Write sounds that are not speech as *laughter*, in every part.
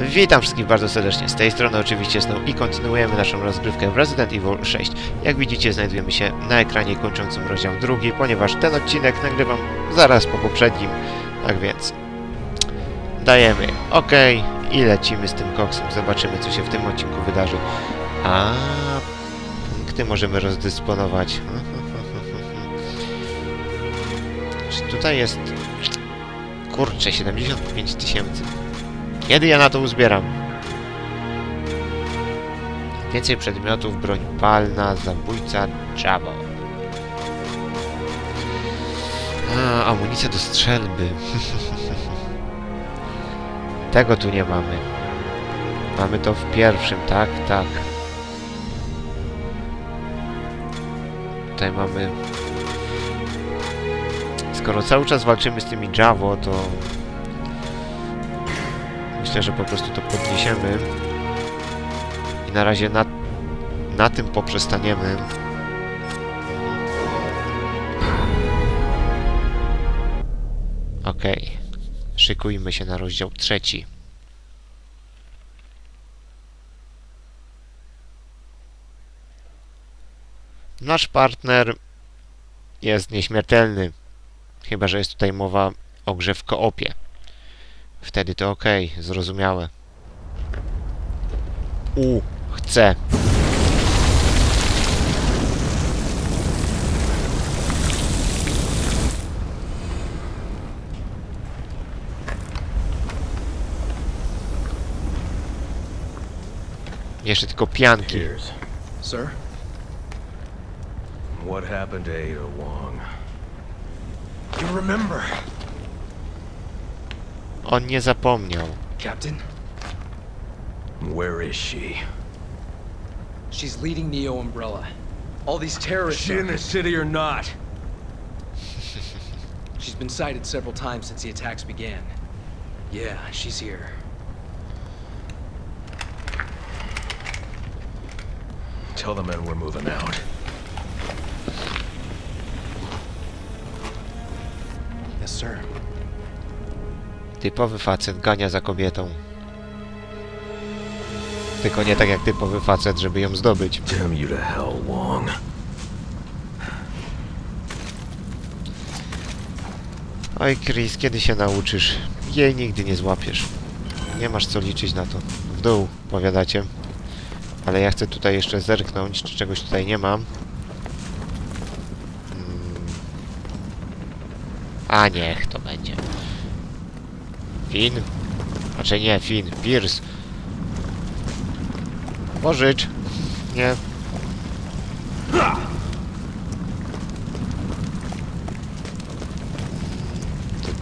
Witam wszystkich bardzo serdecznie. Z tej strony oczywiście Snow i kontynuujemy naszą rozgrywkę w Resident Evil 6. Jak widzicie znajdujemy się na ekranie kończącym rozdział drugi, ponieważ ten odcinek nagrywam zaraz po poprzednim. Tak więc dajemy OK i lecimy z tym koksem. Zobaczymy co się w tym odcinku wydarzy. A punkty możemy rozdysponować. *laughs* Czy tutaj jest... Kurczę, 75 tysięcy. Kiedy ja na to uzbieram? Więcej przedmiotów, broń palna, zabójca, Jabo. A, amunicja do strzelby. *laughs* Tego tu nie mamy. Mamy to w pierwszym, tak, tak. Tutaj mamy... Skoro cały czas walczymy z tymi Javo, to Myślę, że po prostu to podniesiemy. I na razie na, na tym poprzestaniemy. Okej. Szykujmy się na rozdział trzeci. Nasz partner jest nieśmiertelny. Chyba, że jest tutaj mowa o grze w koopie. Wtedy to okej, zrozumiałe. U, chcę. Jeszcze tylko pianki. Sir? What happened to Ada Wong? You remember, On nie zapomniał. Captain? Where is she? She's leading Neo Umbrella. All these Is terrorists. she in the city or not? *laughs* She's been sighted several times since the attacks began. Yeah, she's here. Tell the men we're moving out. Yes, sir. Typowy facet gania za kobietą. Tylko nie tak jak typowy facet, żeby ją zdobyć. Oj, Chris, kiedy się nauczysz? Jej nigdy nie złapiesz. Nie masz co liczyć na to. W dół, powiadacie. Ale ja chcę tutaj jeszcze zerknąć, czy czegoś tutaj nie mam. Hmm. A niech to będzie. Fin? Znaczy nie, Fin. Pierce. Pożycz. Nie.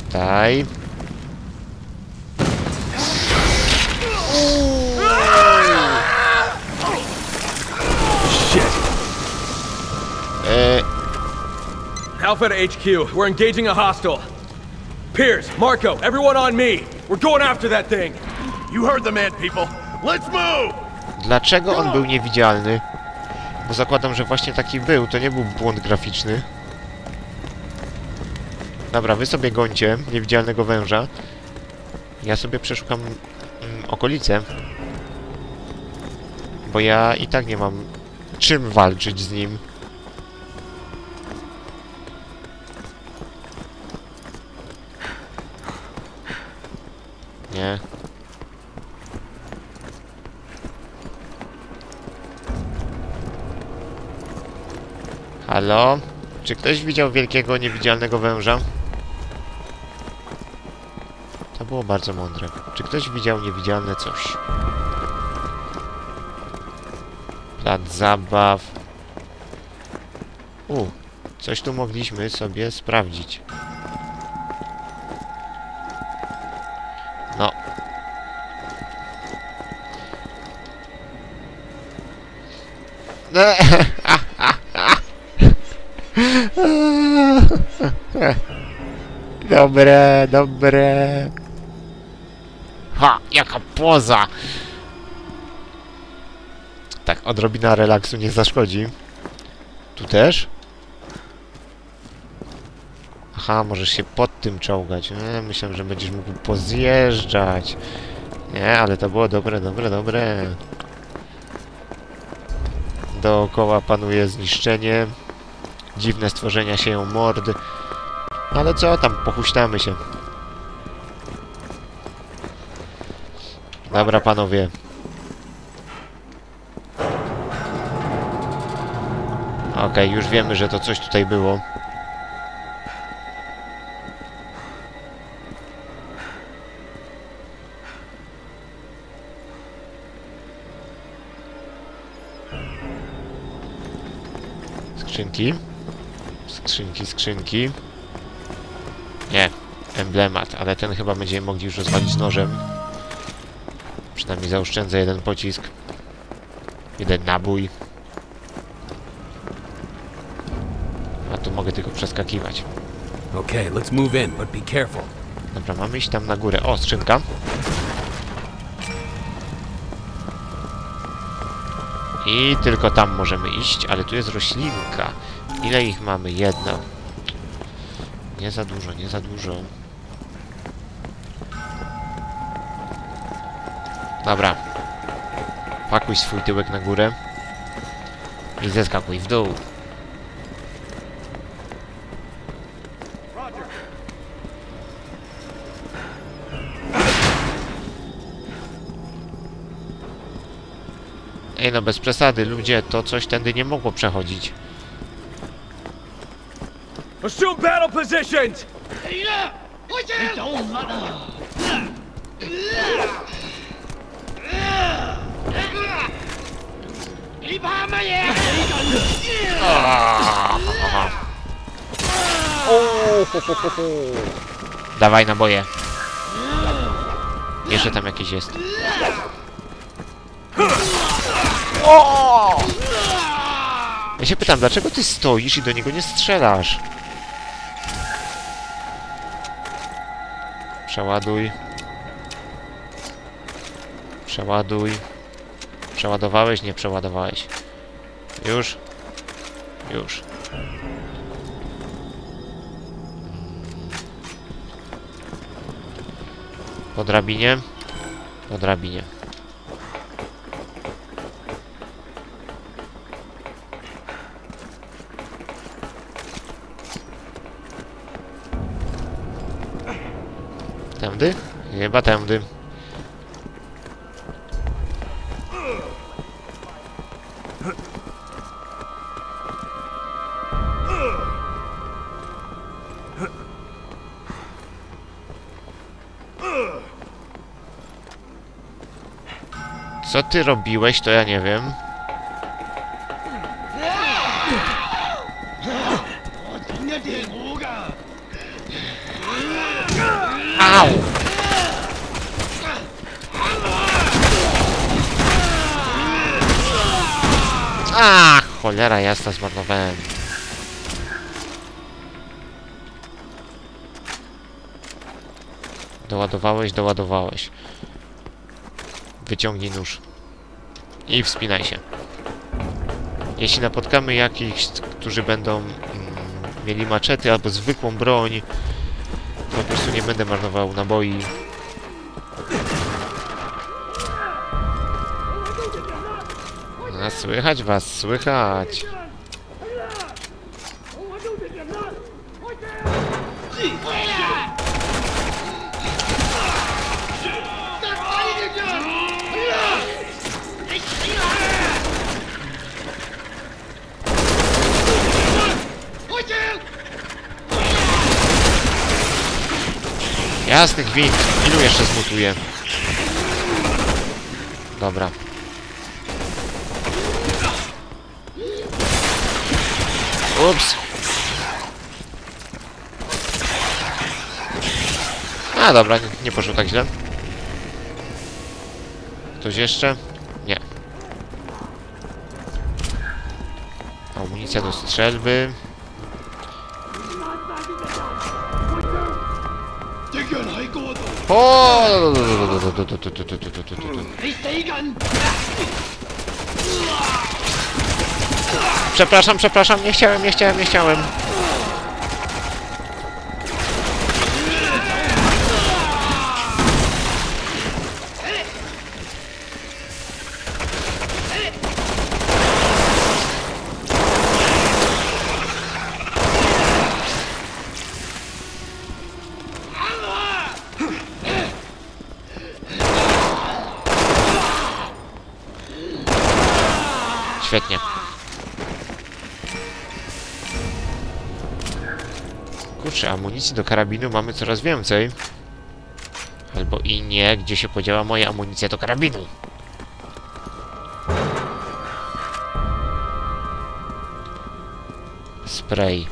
Tutaj. Alpha to HQ. We're engaging a hostile. Piers, Marco, everyone on me. We're going after that thing. You heard the man, people. Let's move! dlaczego on był niewidzialny? Bo zakładam, że właśnie taki był. To nie był błąd graficzny. Dobra, wy sobie gońcie niewidzialnego węża. Ja sobie przeszukam mm, okolice. Bo ja i tak nie mam czym walczyć z nim. Nie. Halo? Czy ktoś widział wielkiego, niewidzialnego węża? To było bardzo mądre. Czy ktoś widział niewidzialne coś? Plac zabaw. U, coś tu mogliśmy sobie sprawdzić. *laughs* Dobre, dobre. Ha, jaka poza! Tak, odrobina relaksu nie zaszkodzi. Tu też? Aha, możesz się pod tym czołgać. E, myślałem, że będziesz mógł pozjeżdżać. Nie, ale to było dobre, dobre, dobre. Dookoła panuje zniszczenie. Dziwne stworzenia sieją mordy. Ale co tam, pochuśtamy się. Dobra, panowie. Okej, już wiemy, że to coś tutaj było. Skrzynki. Skrzynki, skrzynki. Nie, emblemat, ale ten chyba będziemy mogli już rozwalić nożem. Przynajmniej zaoszczędzę jeden pocisk. Jeden nabój. A tu mogę tylko przeskakiwać. Okay, let's move in, but be careful. Dobra, mamy iść tam na górę. O, skrzynka. I tylko tam możemy iść, ale tu jest roślinka. Ile ich mamy? Jedna. Nie za dużo, nie za dużo. Dobra. Pakuj swój tyłek na górę. I zeskakuj w dół. Ej no, bez przesady, ludzie, to coś tędy nie mogło przechodzić. Assume battle positions! Dawaj naboje. Jeszcze tam jakieś jest. Ja się pytam, dlaczego ty stoisz i do niego nie strzelasz? Przeładuj. Przeładuj. Przeładowałeś? Nie przeładowałeś. Już? Już. Po drabinie? Po drabinie. Tędy? Chyba tędy. Co ty robiłeś, to ja nie wiem. A, cholera jasna, zmarnowałem. Doładowałeś, doładowałeś. Wyciągnij nóż. I wspinaj się. Jeśli napotkamy jakichś, którzy będą mm, mieli maczety albo zwykłą broń, to po prostu nie będę marnował naboi. A słychać was, słychać. Jasny gwint. Ilu jeszcze zmutuje? Dobra. Ups. A dobra, nie, poszło tak źle. Ktoś jeszcze? Nie. Amunicja do strzelby. O! Przepraszam, przepraszam, nie chciałem, nie chciałem, nie chciałem. Świetnie. Kurczę, amunicji do karabinu mamy coraz więcej. Albo i nie, gdzie się podziała moja amunicja do karabinu. Spray.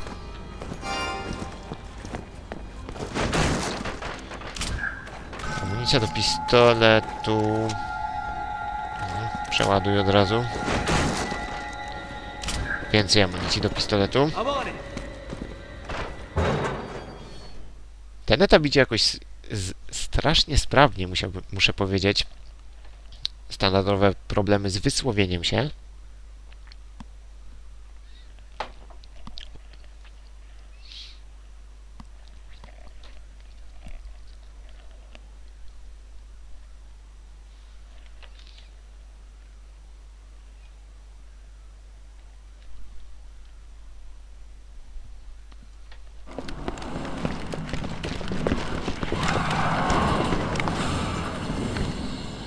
Amunicja do pistoletu. Przeładuj od razu. Więcej amunicji do pistoletu. Etap idzie jakoś s- z, strasznie sprawnie, musiałbym, muszę powiedzieć. Standardowe problemy z wysłowieniem się.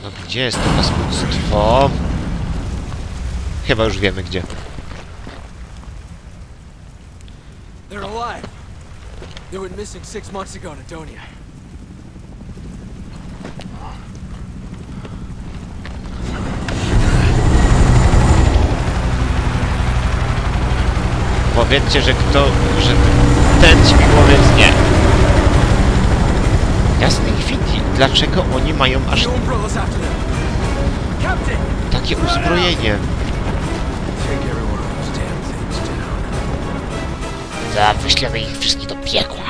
No gdzie jest to paskudstwo? Chyba już wiemy gdzie. They're alive. They went missing six months ago in Adonia. Powiedzcie, że kto, że ten śmigłowiec nie. Jasny gwint, dlaczego oni mają aż takie uzbrojenie? Za, wyślemy ich wszystkich do piekła.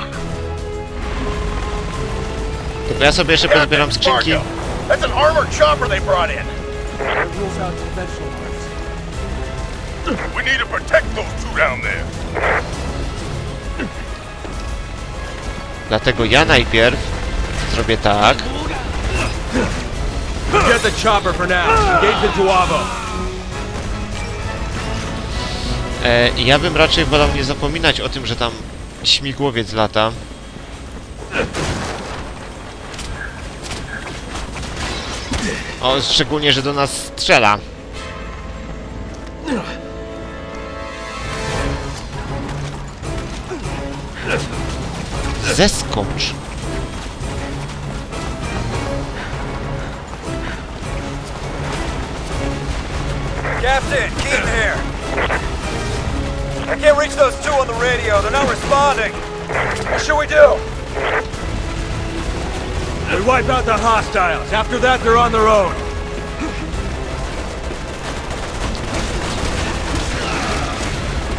Tylko ja sobie jeszcze pozbieram skrzynki. That's an armored chopper they brought in. It rules out conventional arms. We need to protect those two down there. Dlatego ja najpierw zrobię tak. Get the chopper for now. Engage the Duavo. E, ja bym raczej wolał nie zapominać o tym, że tam śmigłowiec lata. O, szczególnie, że do nas strzela. Zeskocz. Captain, Keaton here. I can't reach those two on the radio. They're not responding. What should we do? We wipe out the hostiles. After that, they're on their own.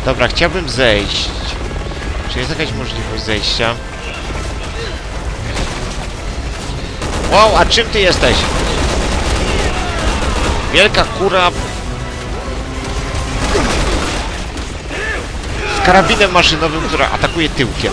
Dobra, chciałbym zejść. Czy jest jakaś możliwość zejścia? Wow, a czym ty jesteś? Wielka kura... Karabinem maszynowym, która atakuje tyłkiem.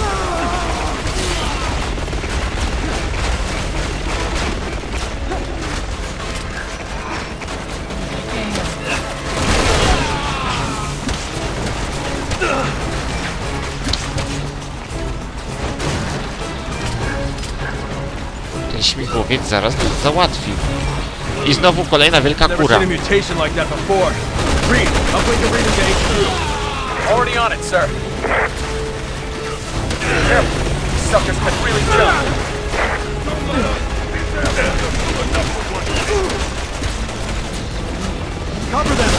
Ten śmigłowiec zaraz nas załatwi. I znowu kolejna wielka kura. Already on it, sir. Careful. These suckers can really jump. Cover them.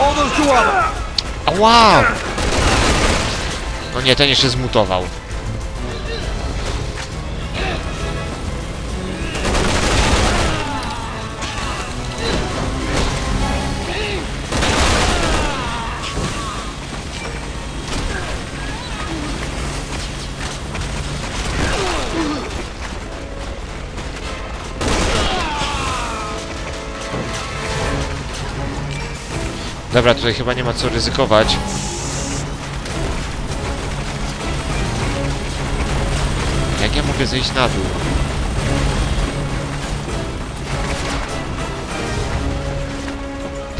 All those Duavo. Ała! No nie, ten jeszcze zmutował. Dobra, tutaj chyba nie ma co ryzykować. Jak ja mogę zejść na dół?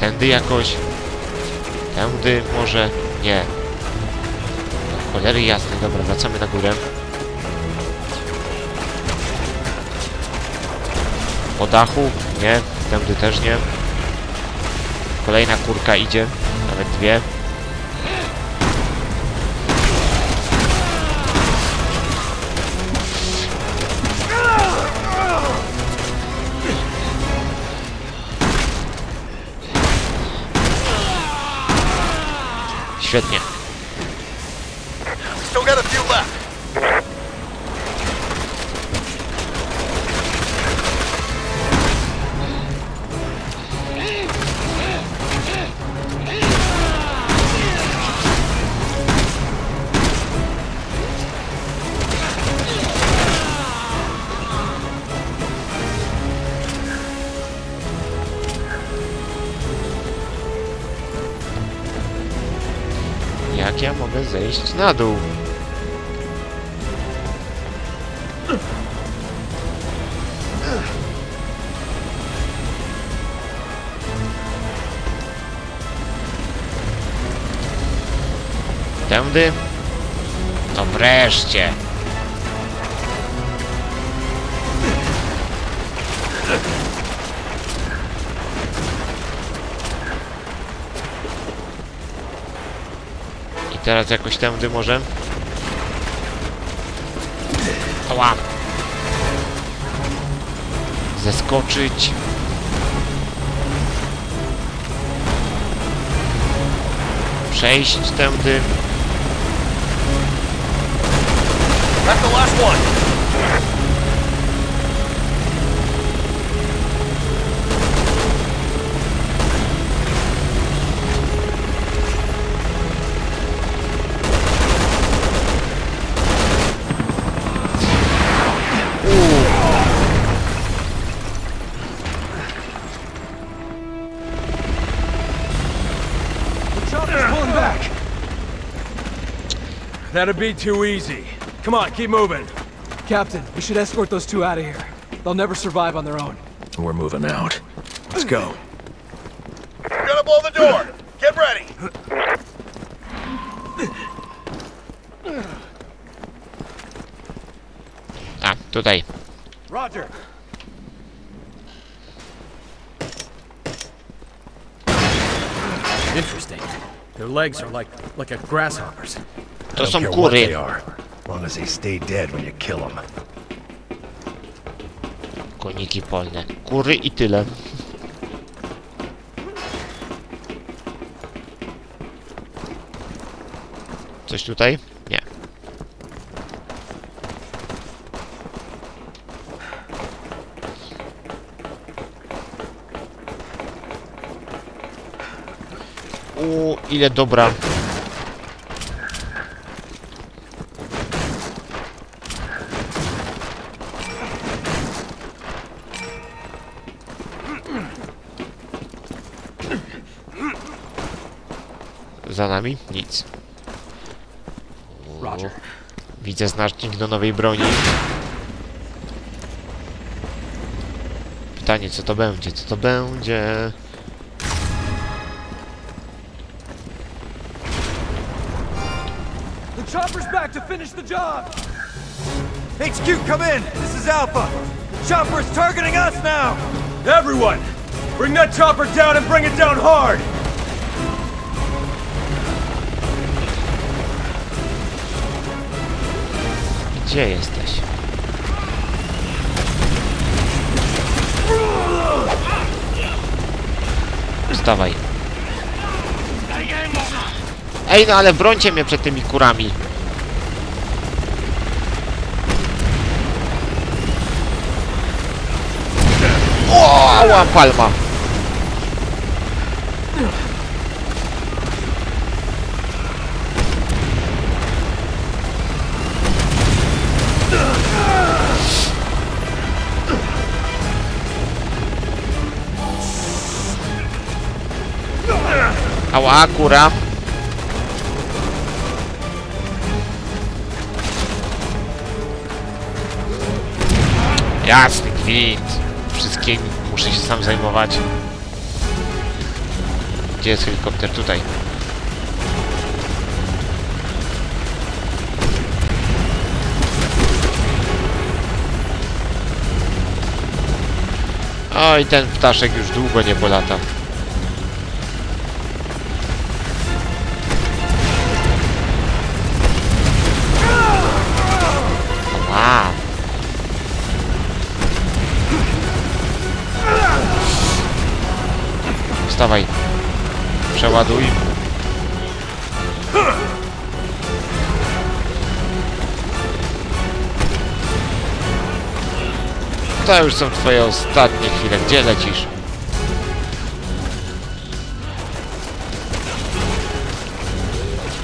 Tędy jakoś? Tędy może? Nie. No, cholery jasne, dobra, wracamy na górę. Po dachu? Nie. Tędy też nie. Kolejna kurka idzie. dwie. Świetnie. Jak ja mogę zejść na dół? Tędy? No wreszcie! Teraz jakoś tędy może? Ała! Zeskoczyć. Przejść tędy. That's the last one. That'd be too easy. Come on, keep moving. Captain, we should escort those two out of here. They'll never survive on their own. We're moving out. Let's go. We're gonna blow the door. Get ready. Ah, a, tutaj. Roger. Interesting. Their legs are like like a grasshopper's. To są kury. Koniki polne. Kury i tyle. Coś tutaj? Nie. U, ile dobra. Nami? Nic. Roger. Widzę znacznik do nowej broni. Pytanie, co to będzie? Co to będzie? The chopper's back to finish the job! HQ, come in! This is Alpha! The chopper is targeting us now! Everyone, bring that chopper down and bring it down hard. Gdzie jesteś? Wstawaj. Ej, no ale brońcie mnie przed tymi kurami. O, palma. Ała, kura. Jasny gwint. Wszystkim muszę się sam zajmować. Gdzie jest helikopter? Tutaj. Oj, ten ptaszek już długo nie polata. Wstawaj. Przeładuj. To już są twoje ostatnie chwile. Gdzie lecisz?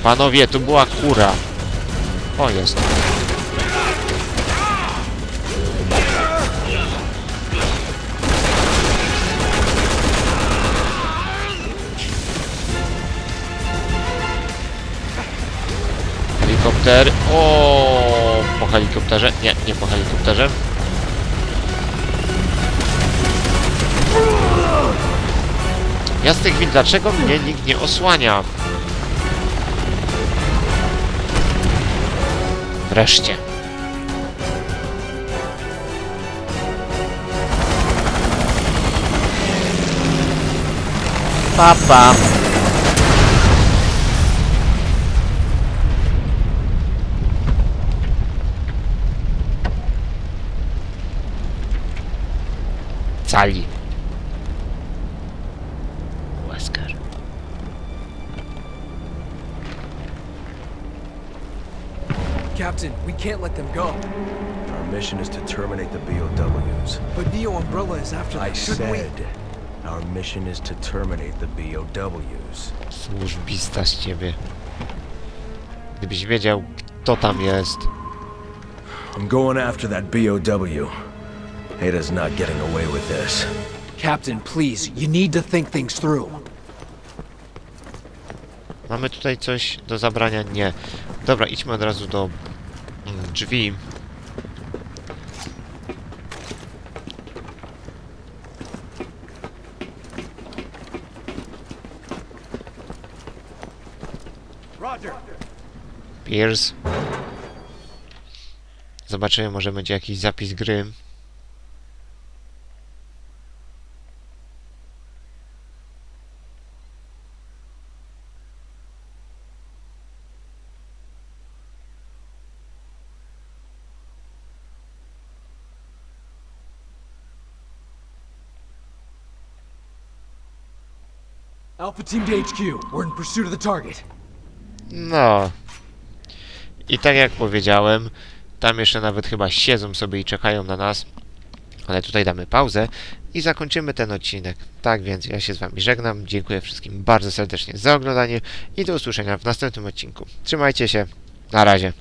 Panowie, tu była kura. O, jest. Helikopter. O, po helikopterze. Nie, nie po helikopterze. Jasny gwint, dlaczego mnie nikt nie osłania? Wreszcie. Papa. Cali. Wesker. Captain, we can't let them go. Our mission is to terminate the BOWs. But Neo Umbrella is after them. I Shouldn't we? said our mission is to terminate the BOWs. Służbista z ciebie. Gdybyś wiedział, kto tam jest. I'm going after that BOW. Ada's not getting away with this. Captain, please, you need to think things through. Mamy tutaj coś do zabrania? Nie. Dobra, idźmy od razu do mm, drzwi. Pierce. Zobaczymy, może będzie jakiś zapis gry. Alpha Team to HQ. We're in pursuit of the target. No. I tak jak powiedziałem, tam jeszcze nawet chyba siedzą sobie i czekają na nas. Ale tutaj damy pauzę i zakończymy ten odcinek. Tak więc ja się z Wami żegnam. Dziękuję wszystkim bardzo serdecznie za oglądanie i do usłyszenia w następnym odcinku. Trzymajcie się. Na razie.